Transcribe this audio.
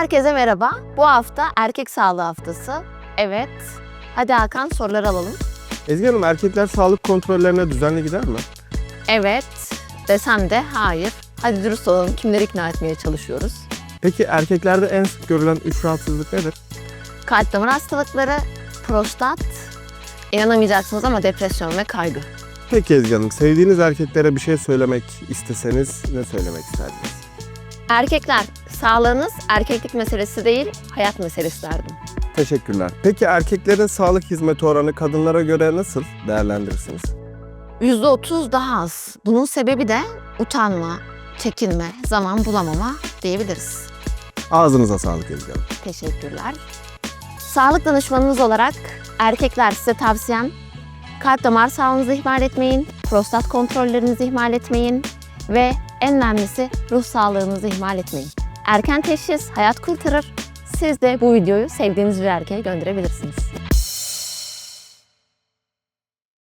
Herkese merhaba. Bu hafta erkek sağlığı haftası. Evet. Hadi Hakan soruları alalım. Ezgi Hanım erkekler sağlık kontrollerine düzenli gider mi? Evet desem de hayır. Hadi dürüst olalım. Kimleri ikna etmeye çalışıyoruz? Peki erkeklerde en sık görülen üç rahatsızlık nedir? Kalp damar hastalıkları, prostat, inanamayacaksınız ama depresyon ve kaygı. Peki Ezgi Hanım sevdiğiniz erkeklere bir şey söylemek isteseniz ne söylemek isterdiniz? Erkekler, sağlığınız erkeklik meselesi değil, hayat meselesi derdim. Teşekkürler. Peki erkeklerin sağlık hizmeti oranı kadınlara göre nasıl değerlendirirsiniz? %30 daha az. Bunun sebebi de utanma, çekinme, zaman bulamama diyebiliriz. Ağzınıza sağlık Ezgi Hanım. Teşekkürler. Sağlık danışmanınız olarak erkekler size tavsiyem kalp damar sağlığınızı ihmal etmeyin, prostat kontrollerinizi ihmal etmeyin ve en önemlisi ruh sağlığınızı ihmal etmeyin. Erken teşhis hayat kurtarır. Siz de bu videoyu sevdiğiniz bir erkeğe gönderebilirsiniz.